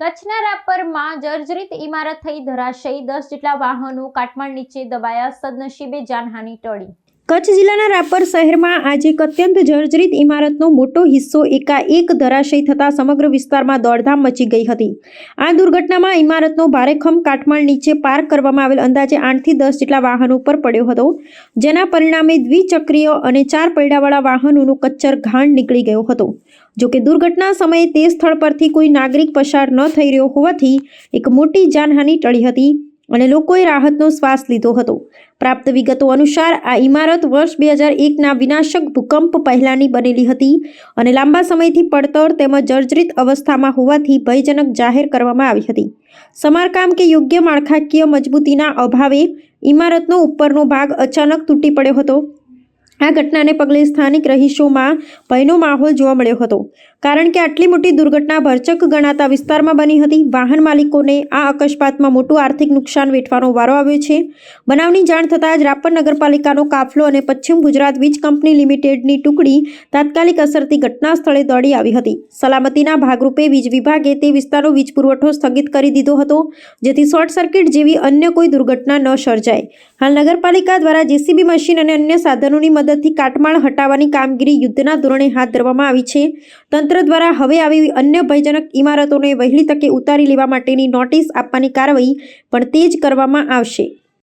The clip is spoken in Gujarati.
કચ્છના રાપરમાં જર્જરિત ઇમારત થઈ ધરાશયી દસ જેટલા વાહનો કાટમાળ નીચે દબાયા સદનસીબે જાનહાની ટળી. કચ્છ જિલ્લાના રાપર શહેરમાં આજે એક અત્યંત જર્જરિત ઇમારતનો મોટો હિસ્સો એકાએક ધરાશયી થતાં સમગ્ર વિસ્તારમાં દોડધામ મચી ગઈ હતી. આ દુર્ઘટનામાં ઇમારતનો ભારેખમ કાટમાળ નીચે પાર્ક કરવામાં આવેલ અંદાજે આઠથી દસ જેટલા વાહનો પર પડ્યો હતો, જેના પરિણામે દ્વિચક્રીય અને ચાર પૈડાવાળા વાહનોનો કચ્ચર ઘાણ નીકળી ગયો હતો. જોકે દુર્ઘટના સમયે તે સ્થળ પરથી કોઈ નાગરિક પસાર ન થઈ રહ્યો હોવાથી એક મોટી જાનહાનિ ટળી હતી. અને લોકોએ રાહતનો શ્વાસ લીધો હતો. પ્રાપ્ત વિગતો અનુસાર, આ ઇમારત વર્ષ બે હજાર એકના વિનાશક ભૂકંપ પહેલાંની બનેલી હતી અને લાંબા સમયથી પડતર તેમજ જર્જરિત અવસ્થામાં હોવાથી ભયજનક જાહેર કરવામાં આવી હતી. સમારકામ કે યોગ્ય માળખાકીય મજબૂતીના અભાવે ઇમારતનો ઉપરનો ભાગ અચાનક તૂટી પડ્યો હતો. આ ઘટનાને પગલે સ્થાનિક રહીશોમાં ભયનો માહોલ જોવા મળ્યો હતો. કારણ કે આટલી મોટી દુર્ઘટના ભરચક ગણાતા વિસ્તારમાં બની હતી, વાહન માલિકોને આ અકસ્માતમાં મોટું આર્થિક નુકસાન વેઠવાનો વારો આવ્યો છે. બનાવની જાણ થતાં જ રાપર નગરપાલિકાનો કાફલો અને પશ્ચિમ ગુજરાત વીજ કંપની લિમિટેડની ટુકડી તાત્કાલિક અસરથી ઘટના સ્થળે દોડી આવી હતી. સલામતીના ભાગરૂપે વીજ વિભાગે તે વિસ્તારનો વીજ પુરવઠો સ્થગિત કરી દીધો હતો, જેથી શોર્ટ સર્કિટ જેવી અન્ય કોઈ દુર્ઘટના ન સર્જાય. હાલ નગરપાલિકા દ્વારા જેસીબી મશીન અને અન્ય સાધનોની મદદથી કાટમાળ હટાવવાની કામગીરી યુદ્ધના ધોરણે હાથ ધરવામાં આવી છે. તંત્ર દ્વારા હવે આવી અન્ય ભયજનક ઇમારતોને વહેલી તકે ઉતારી લેવા માટેની નોટિસ આપવાની કાર્યવાહી પણ તેજ કરવામાં આવશે.